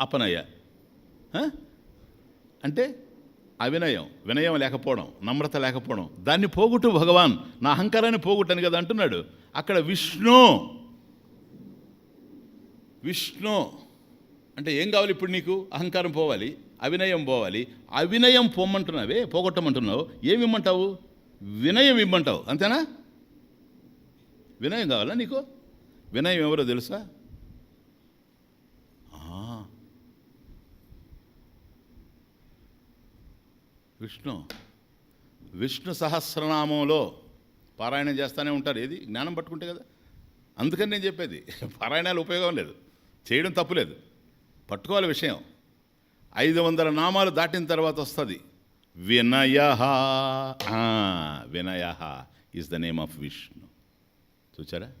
అపనయ. అంటే అవినయం వినయం లేకపోవడం నమ్రత లేకపోవడం. దాన్ని పోగొట్టు భగవాన్ నా అహంకారాన్ని పోగొట్టని కదా అంటున్నాడు. అక్కడ విష్ణు. విష్ణు. అంటే ఏం కావాలి ఇప్పుడు నీకు? అహంకారం పోవాలి అవినయం పోవాలి. అవినయం పొమ్మంటున్నావే పోగొట్టమంటున్నావు. ఏమి ఇమ్మంటావు? వినయం ఇమ్మంటావు. అంతేనా? వినయం కావాలా నీకు? వినయం ఎవరో తెలుసా ఆ. విష్ణు. విష్ణు సహస్రనామంలో పారాయణం చేస్తూనే ఉంటారు. ఏది? జ్ఞానం పట్టుకుంటే కదా. అందుకని నేను చెప్పేది. పారాయణాలు ఉపయోగం లేదు. చేయడం తప్పులేదు పట్టుకోవాలి విషయం. ఐదు వందల నామాలు దాటిన తర్వాత వస్తుంది. వినయ. వినయ is the name of Vishnu. చూచారా?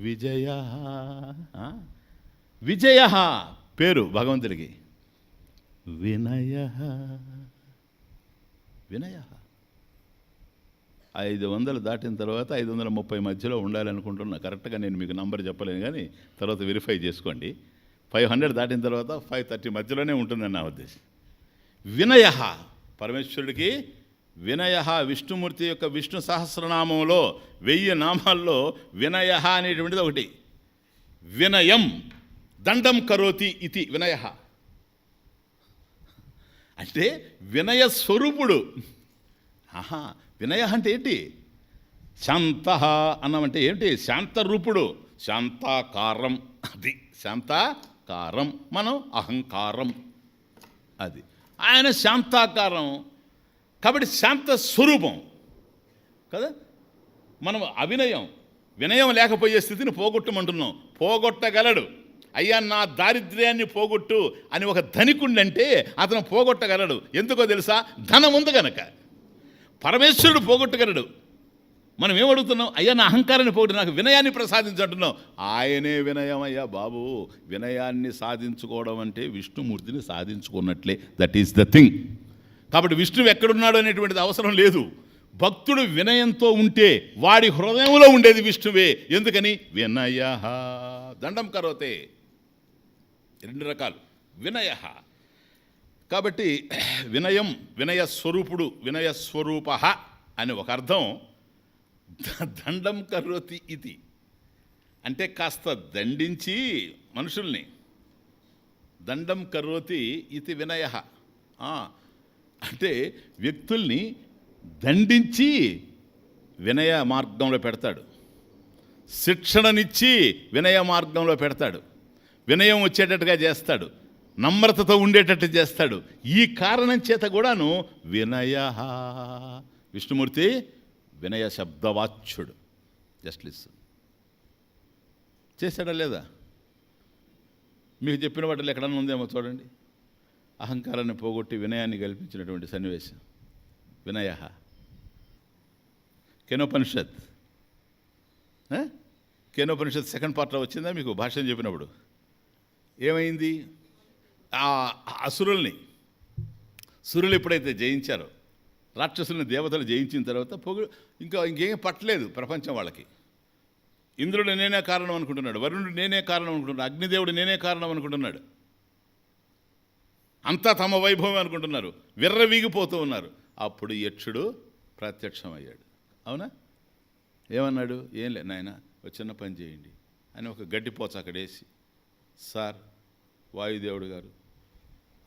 విజయ. విజయ పేరు భగవంతుడికి. వినయ. వినయ. ఐదు వందలు దాటిన తర్వాత ఐదు వందల ముప్పై మధ్యలో ఉండాలనుకుంటున్నా. కరెక్ట్గా నేను మీకు నంబర్ చెప్పలేను కానీ తర్వాత వెరిఫై చేసుకోండి. ఫైవ్ హండ్రెడ్ దాటిన తర్వాత ఫైవ్ థర్టీ మధ్యలోనే ఉంటుందని నా ఉద్దేశం. వినయ. పరమేశ్వరుడికి వినయ విష్ణుమూర్తి యొక్క విష్ణు సహస్రనామంలో వెయ్యి నామాల్లో వినయ అనేటువంటిది ఒకటి. వినయం దండం కరోతి ఇది వినయ. అంటే వినయ స్వరూపుడు. ఆహా వినయ అంటే ఏంటి? శాంత అన్నామంటే ఏంటి శాంతరూపుడు. శాంతాకారం. అది శాంతాకారం. మనం అహంకారం. అది. ఆయన శాంతాకారం. కాబట్టి శాంత స్వరూపం. కదా? మనం అవినయం వినయం లేకపోయే స్థితిని పోగొట్టమంటున్నాం. పోగొట్టగలడు. అయ్యా నా దారిద్ర్యాన్ని పోగొట్టు అని ఒక ధనికుండంటే అతను పోగొట్టగలడు. ఎందుకో తెలుసా? ధనం ఉంది కనుక పరమేశ్వరుడు పోగొట్టగలడు. మనం ఏమడుగుతున్నాం అయ్యా నా అహంకారాన్ని పోగొట్టు నాకు వినయాన్ని ప్రసాదించంటున్నాం ఆయనే వినయం అయ్యా బాబు. వినయాన్ని సాధించుకోవడం అంటే విష్ణుమూర్తిని సాధించుకున్నట్లే. దట్ ఈస్ ద థింగ్ కాబట్టి విష్ణువు ఎక్కడున్నాడు అనేటువంటిది అవసరం లేదు. భక్తుడు వినయంతో ఉంటే వాడి హృదయంలో ఉండేది విష్ణువే. ఎందుకని? వినయ. దండం కరోతే. రెండు రకాలు. వినయ కాబట్టి వినయం వినయ స్వరూపుడు వినయ స్వరూప అని ఒక అర్థం ద- దండం కరోతి ఇది. అంటే కాస్త దండించి మనుషుల్ని. దండం కరోతి ఇది వినయ అంటే వ్యక్తుల్ని దండించి వినయ మార్గంలో పెడతాడు. శిక్షణనిచ్చి వినయ మార్గంలో పెడతాడు. వినయం వచ్చేటట్టుగా చేస్తాడు. నమ్రతతో ఉండేటట్టు చేస్తాడు. ఈ కారణం చేత కూడాను వినయ విష్ణుమూర్తి వినయ శబ్దవాచ్యుడు జస్ట్ లిస్ చేశాడా లేదా? మీకు చెప్పిన వాటిలో ఎక్కడన్నా ఉందేమో చూడండి. అహంకారాన్ని పోగొట్టి వినయాన్ని కల్పించినటువంటి సన్నివేశం. వినయ. కెనోపనిషత్. ఆ? కేనోపనిషత్ సెకండ్ పార్ట్లో వచ్చిందా మీకు భాష్యం చెప్పినప్పుడు? ఏమైంది? ఆ అసురుల్ని సురులు ఎప్పుడైతే జయించారో రాక్షసుల్ని దేవతలు జయించిన తర్వాత పొగు ఇంకా ఇంకేం పట్టలేదు ప్రపంచం వాళ్ళకి. ఇంద్రుడు నేనే కారణం అనుకుంటున్నాడు వరుణుడు నేనే కారణం అనుకుంటున్నాడు అగ్నిదేవుడు నేనే కారణం అనుకుంటున్నాడు. అంతా తమ వైభవం అనుకుంటున్నారు విర్రవీగిపోతూ ఉన్నారు. అప్పుడు యక్షుడు ప్రత్యక్షమయ్యాడు. అవునా? ఏమన్నాడు? ఏం లే నాయన ఒక చిన్న పని చేయండి అని ఒక గడ్డిపోచ అక్కడేసి సార్ వాయుదేవుడు గారు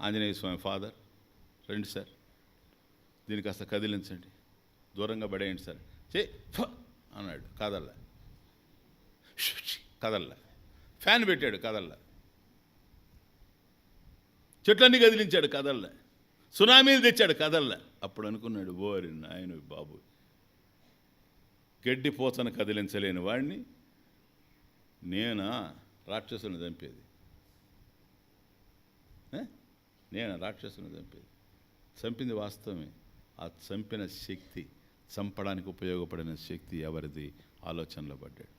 ఆంజనేయ స్వామి ఫాదర్ రండి సార్. దీన్ని కాస్త కదిలించండి. దూరంగా పడేయండి సార్. చే అన్నాడు కదల్లా. కదల్లా. ఫ్యాన్ పెట్టాడు కదల్లా. చెట్లన్నీ కదిలించాడు కదల్లా. సునామీలు తెచ్చాడు కదల్లా. అప్పుడు అనుకున్నాడు ఓరి నాయన బాబు గడ్డి పోతను కదిలించలేని వాడిని నేనా? రాక్షసుని చంపేది. నేను రాక్షసుని చంపేది. చంపింది వాస్తవమే. ఆ చంపిన శక్తి చంపడానికి ఉపయోగపడిన శక్తి ఎవరిది? ఆలోచనలో పడ్డాడు.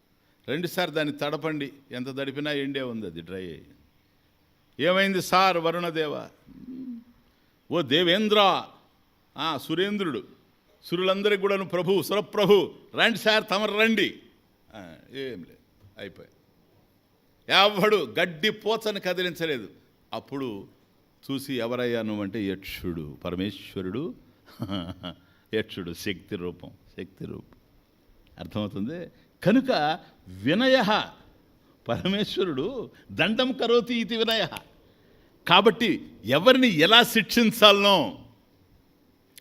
రెండుసారి దాన్ని తడపండి. ఎంత తడిపినా ఎండే ఉంది అది డ్రై అయ్యి. ఏమైంది సార్ వరుణదేవ? ఓ దేవేంద్ర! ఆ, సురేంద్రుడు. సురులందరికీ కూడాను ప్రభు సురప్రభు రండి సార్ తమరు రండి. ఏం లేదు. అయిపోయి ఎవడు గడ్డి పోచని కదిలించలేదు. అప్పుడు చూసి ఎవరయ్యా నువ్వంటే యక్షుడు పరమేశ్వరుడు. యక్షుడు శక్తి రూపం శక్తి రూపం. అర్థమవుతుంది? కనుక వినయ పరమేశ్వరుడు దండం కరోతి ఇది వినయ. కాబట్టి ఎవరిని ఎలా శిక్షించాలనో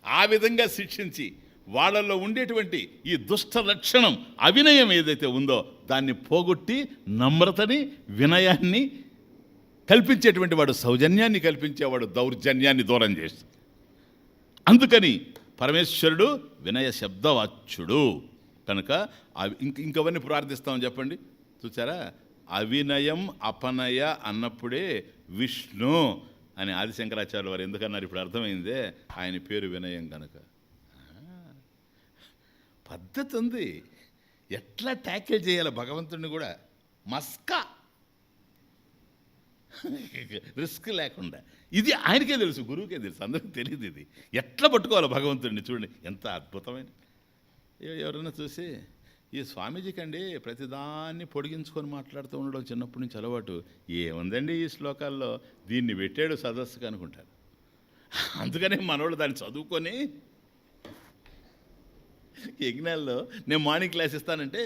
ఆ విధంగా శిక్షించి వాళ్ళల్లో ఉండేటువంటి ఈ దుష్ట లక్షణం అవినయం ఏదైతే ఉందో దాన్ని పోగొట్టి నమ్రతని వినయాన్ని కల్పించేటువంటి వాడు సౌజన్యాన్ని కల్పించేవాడు దౌర్జన్యాన్ని దూరం చేస్తాడు అందుకని పరమేశ్వరుడు వినయ శబ్దవాచ్యుడు కనుక అవి- ఇంకవన్నీ ప్రార్థిస్తామని చెప్పండి. చూసారా? అవినయం అపనయ అన్నప్పుడే విష్ణు అని ఆదిశంకరాచార్య వారు ఎందుకన్నారు? ఇప్పుడు అర్థమైందే. ఆయన పేరు వినయం కనుక పద్ధతి ఉంది ఎట్లా ట్యాకిల్ చేయాలి భగవంతుడిని కూడా? మస్కా. రిస్క్ లేకుండా. ఇది ఆయనకే తెలుసు గురువుకే తెలుసు అందరికీ తెలియదు ఇది. ఎట్లా పట్టుకోవాలి భగవంతుడిని చూడండి. ఎంత అద్భుతమైన. ఎవరైనా చూసి ఈ స్వామీజీకి అండి ప్రతిదాన్ని పొడిగించుకొని మాట్లాడుతూ ఉండడం చిన్నప్పటి నుంచి అలవాటు. ఏముందండి ఈ శ్లోకాల్లో? దీన్ని పెట్టాడు సదస్సుకు అనుకుంటారు. అందుకనే మనవాళ్ళు దాన్ని చదువుకొని యజ్ఞాల్లో నేను మార్నింగ్ క్లాస్ ఇస్తానంటే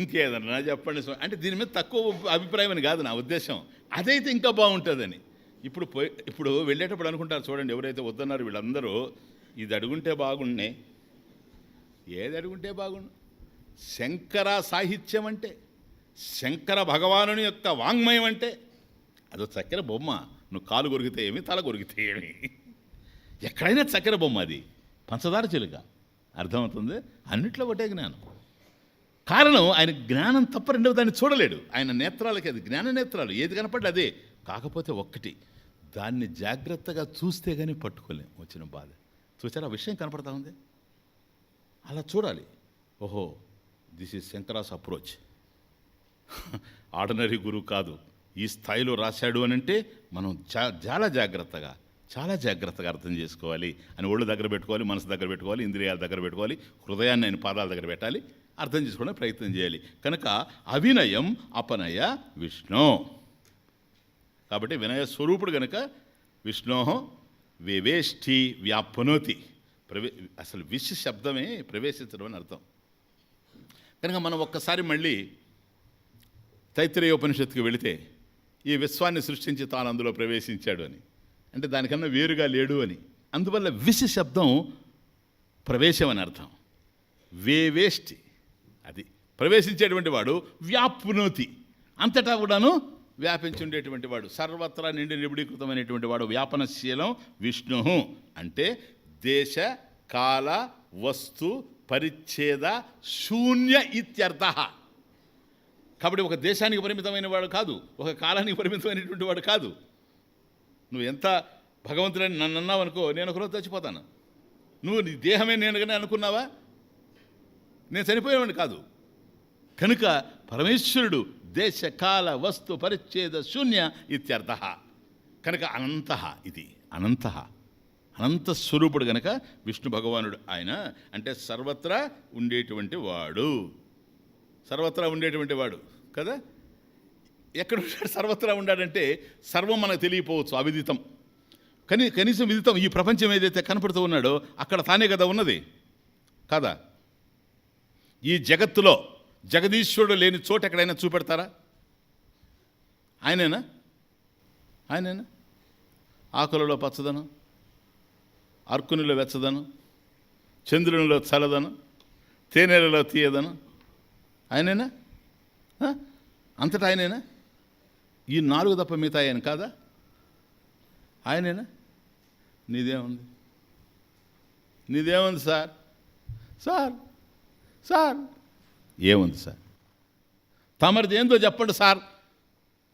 ఇంకేదన్నా చెప్పండి అంటే దీని మీద తక్కువ అభిప్రాయం అని కాదు నా ఉద్దేశం. అదైతే ఇంకా బాగుంటుందని. ఇప్పుడు పోయి ఇప్పుడు వెళ్ళేటప్పుడు అనుకుంటారు చూడండి ఎవరైతే వద్దన్నారు వీళ్ళందరూ ఇది అడుగుంటే బాగుండే. ఏది అడుగుంటే బాగుండు? శంకర సాహిత్యం అంటే శంకర భగవానుని యొక్క వాంగ్మయం అంటే అదో చక్కెర బొమ్మ. నువ్వు కాలు కొరికితే ఏమి తల కొరికితే ఏమి? ఎక్కడైనా చక్కెర బొమ్మ అది. పంచదార చిలుక. అర్థమవుతుంది? అన్నిట్లో ఒకటే జ్ఞానం. కారణం ఆయన జ్ఞానం తప్ప రెండవ దాన్ని చూడలేడు. ఆయన నేత్రాలకి అది జ్ఞాన నేత్రాలు. ఏది కనపడ్డ అదే. కాకపోతే ఒక్కటి దాన్ని జాగ్రత్తగా చూస్తే కానీ పట్టుకోలేం వచ్చిన బాధ. చూసారా విషయం కనపడతా ఉంది? అలా చూడాలి. ఓహో this is Shankara's approach. Ordinary గురువు కాదు. ఈ స్థాయిలో రాశాడు అని అంటే మనం చా చాలా జాగ్రత్తగా చాలా జాగ్రత్తగా అర్థం చేసుకోవాలి. అని ఒళ్ళు దగ్గర పెట్టుకోవాలి మనసు దగ్గర పెట్టుకోవాలి ఇంద్రియాల దగ్గర పెట్టుకోవాలి హృదయాన్ని ఆయన పాదాల దగ్గర పెట్టాలి అర్థం చేసుకోవడం ప్రయత్నం చేయాలి. కనుక అవినయం అపనయ విష్ణు. కాబట్టి వినయ స్వరూపుడు కనుక విష్ణో వివేష్టి వ్యాప్నోతి. ప్రవే అసలు విష్ శబ్దమే ప్రవేశించడం అని అర్థం. కనుక మనం ఒక్కసారి మళ్ళీ తైత్రేయోపనిషత్తుకు వెళితే ఈ విశ్వాన్ని సృష్టించి తాను అందులో ప్రవేశించాడు అని. అంటే దానికన్నా వేరుగా లేడు అని. అందువల్ల విష శబ్దం ప్రవేశం అని అర్థం. వేవేష్టి అది ప్రవేశించేటువంటి వాడు వ్యాప్నోతి. అంతటా కూడాను వ్యాపించుండేటువంటి వాడు. సర్వత్రా నిండి నిబిడీకృతమైనటువంటి వాడు వ్యాపనశీలం విష్ణు అంటే దేశ కాల వస్తు పరిచ్ఛేద శూన్య ఇత్యర్థ. కాబట్టి ఒక దేశానికి పరిమితమైన వాడు కాదు. ఒక కాలానికి పరిమితమైనటువంటి వాడు కాదు. నువ్వు ఎంత భగవంతుడని నన్ను అన్నావు అనుకో నేను ఒకరోజు చచ్చిపోతాను. నువ్వు నీ దేహమే నేను అనుకున్నావా? నేను చనిపోయేవాడిని కాదు. కనుక పరమేశ్వరుడు దేశ కాల వస్తు పరిచ్ఛేద శూన్య ఇత్యర్థ. కనుక అనంత ఇది. అనంత. అనంత స్వరూపుడు కనుక విష్ణు భగవానుడు ఆయన అంటే సర్వత్రా ఉండేటువంటి వాడు. సర్వత్రా ఉండేటువంటి వాడు. కదా? ఎక్కడ ఉన్నాడు సర్వత్రా ఉండాడంటే సర్వం మనకు తెలియపోవచ్చు అవిదితం కానీ కనీసం విదితం ఈ ప్రపంచం ఏదైతే కనపడుతూ ఉన్నాడో అక్కడ తానే కదా ఉన్నది. కాదా? ఈ జగత్తులో జగదీశ్వరుడు లేని చోట ఎక్కడైనా చూపెడతారా? ఆయనేనా? ఆయనేనా? ఆకులలో పచ్చదనం అర్కునిలో వెచ్చదనం చంద్రునిలో చల్లదనం తేనెలలో తీయదనం. ఆయనేనా? అంతటా ఆయనేనా? ఈ నాలుగు తప్ప మిగతా ఆయన కాదా? ఆయనేనా? నీదేముంది? నీదేముంది సార్? సార్? సార్? ఏముంది సార్? తమరిది ఏందో చెప్పండి సార్.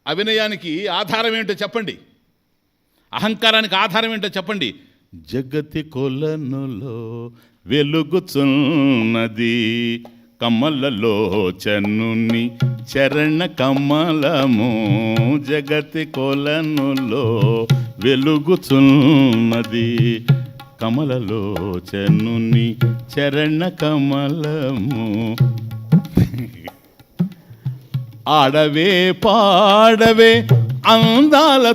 అభినయానికి ఆధారం ఏంటో చెప్పండి. అహంకారానికి ఆధారం ఏంటో చెప్పండి. జగతి కొలనులో వెలుగుచున్నది కమలలోచనుని చరణ కమలము జగతి కొలనులో వెలుగుచున్నది. కమలలోచనుని చరణ కమలము ఆడవే పాడవే అందాల